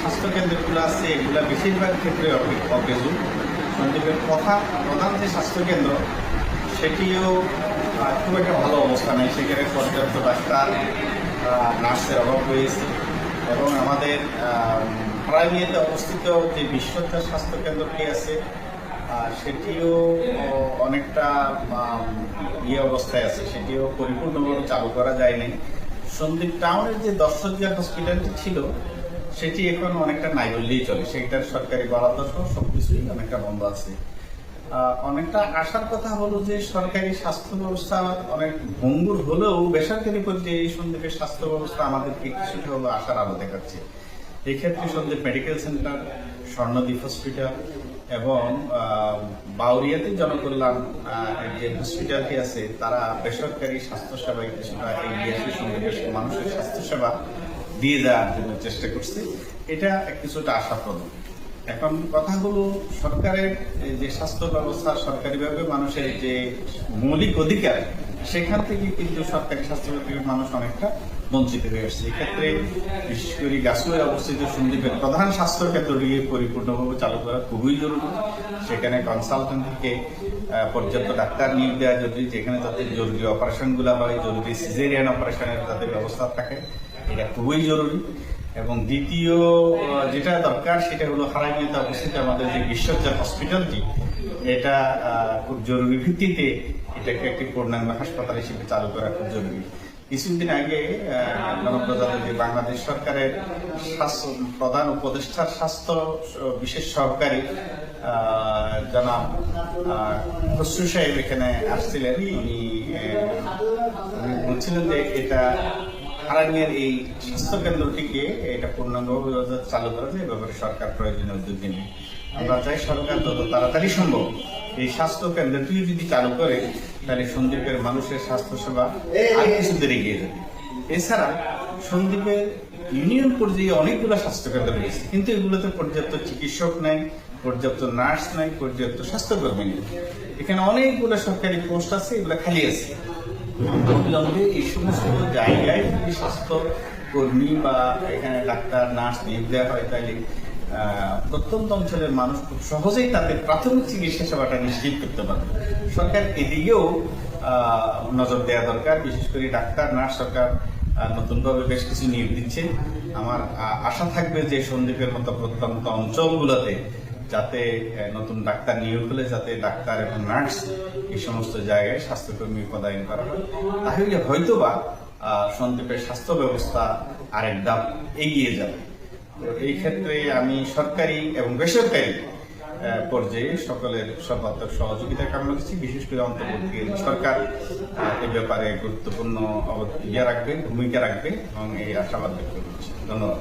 স্বাস্থ্য কেন্দ্রগুলো আছে, এগুলো বেশিরভাগ ক্ষেত্রে অকেজু সন্দীপের কথা প্রধান যে স্বাস্থ্য কেন্দ্র সেটিও খুব একটা ভালো অবস্থা নেই। সেখানে পর্যাপ্ত ডাক্তার নার্সের অভাব রয়েছে এবং আমাদের প্রাইভেটে অবস্থিত যে বিশ্বতার স্বাস্থ্য কেন্দ্রটি আছে সেটিও অনেকটা ইয়ে অবস্থায় আছে। সেটিও পরিপূর্ণভাবে চালু করা যায়নি। সন্দীপ টাউনের যে দর্শকজিয়া হসপিটালটি ছিল সেটি এখন অনেকটা নাই বললেই চলে। সেটার সরকারি বরাদ্দ সহ সবকিছুই অনেকটা বন্ধ আছে। অনেকটা আশার কথা হলো যে সরকারি স্বাস্থ্য ব্যবস্থা অনেক ভঙ্গুর হলেও বেসরকারি পর্যায়ে এই সন্দীপের স্বাস্থ্য ব্যবস্থা আমাদেরকে কিছুটা হলো আশার আলো দেখাচ্ছে। এক্ষেত্রে Sandwip medical centre Swarnadwip hospital এবং বাউরিয়াতে জনকল্যাণ যে হসপিটালটি আছে, তারা বেসরকারি স্বাস্থ্যসেবায় কিছুটা এগিয়ে এসে সন্দীপের মানুষের স্বাস্থ্যসেবা দিয়ে দেওয়ার জন্য চেষ্টা করছে। এটা কিছুটা আশাপ্রদ। এখন কথা হলো, সরকারের যে স্বাস্থ্য ব্যবস্থা সরকারিভাবে মানুষের যে মৌলিক অধিকার, সেখান থেকে কিন্তু সরকারি স্বাস্থ্য থেকে মানুষ অনেকটা বঞ্চিত হয়ে আসছে। এক্ষেত্রে বিশেষ করে গাছুয়ায় অবস্থিত সন্দীপের প্রধান স্বাস্থ্য কেন্দ্রটিকে পরিপূর্ণভাবে চালু করা খুবই জরুরি। সেখানে কনসালটেন্ট থেকে পর্যাপ্ত ডাক্তার নিয়োগ দেওয়া জরুরি, যেখানে তাদের জরুরি অপারেশনগুলো হয়, জরুরি সিজেরিয়ান অপারেশনের তাদের ব্যবস্থা থাকে। এটা খুবই জরুরি। এবং দ্বিতীয় যেটা দরকার, সেটা হলো হারাইমিয়াতে অবস্থিত আমাদের যে বিশ্বজাত হসপিটালটি, এটা খুব জরুরি ভিত্তিতে এটাকে একটি পূর্ণাঙ্গ হাসপাতাল হিসেবে চালু করা খুব জরুরি। কিছুদিন আগে যে বাংলাদেশ সরকারের স্বাস্থ্য প্রধান উপদেষ্টার স্বাস্থ্য বিশেষ সহকারী জনাব খসরু সাহেব এখানে আসছিলেন। উনি বলছিলেন যে এটা হারানিয়ার এই স্বাস্থ্য কেন্দ্রটিকে এটা পূর্ণাঙ্গভাবে চালু করা যায় এ ব্যাপারে সরকার প্রয়োজনীয় উদ্যোগ নেবে আমরা চাই সরকার যত তাড়াতাড়ি সম্ভব এই স্বাস্থ্য কেন্দ্রটি যদি চালু করে, তাহলে সন্দীপের মানুষের স্বাস্থ্য সেবা আর কিছুদিন এগিয়ে যাবে। এছাড়া সন্দীপের ইউনিয়ন পর্যায়ে অনেকগুলো স্বাস্থ্য কেন্দ্র রয়েছে। কিন্তু এগুলোতে পর্যাপ্ত চিকিৎসক নাই, পর্যাপ্ত নার্স নাই, পর্যাপ্ত স্বাস্থ্যকর্মী নেই। এখানে অনেকগুলো সরকারি পোস্ট আছে, এগুলো খালি আছে। অবিলম্বে এই সমস্ত জায়গায় যদি স্বাস্থ্য কর্মী বা এখানে ডাক্তার, নার্স নিয়োগ দেওয়া হয়, তাহলে প্রত্যন্ত অঞ্চলের মানুষ খুব সহজেই তাদের প্রাথমিক চিকিৎসা সেবাটা নিশ্চিত করতে পারবে। সরকার এদিকেও নজর দেওয়া দরকার। বিশেষ করে ডাক্তার, নার্স সরকার নতুনভাবে বেশ কিছু নিয়োগ দিচ্ছে। আমার আশা থাকবে যে সন্দীপের মতো প্রত্যন্ত অঞ্চলগুলোতে যাতে নতুন ডাক্তার নিয়োগ হলে যাতে ডাক্তার এবং নার্স এই সমস্ত জায়গায় স্বাস্থ্যকর্মী পদায়ন করা হয়। তাহলে হয়তোবা সন্দীপের স্বাস্থ্য ব্যবস্থা আরেক ধাপ এগিয়ে যাবে। এই ক্ষেত্রে আমি সরকারি এবং বেসরকারি পর্যায়ে সকলের সর্বাত্মক সহযোগিতা কামনা করছি। বিশেষ করে অন্তর্বর্তী সরকার এ ব্যাপারে গুরুত্বপূর্ণ ইয়ে রাখবে, ভূমিকা রাখবে এবং এই আশাবাদ ব্যক্ত করছি। ধন্যবাদ।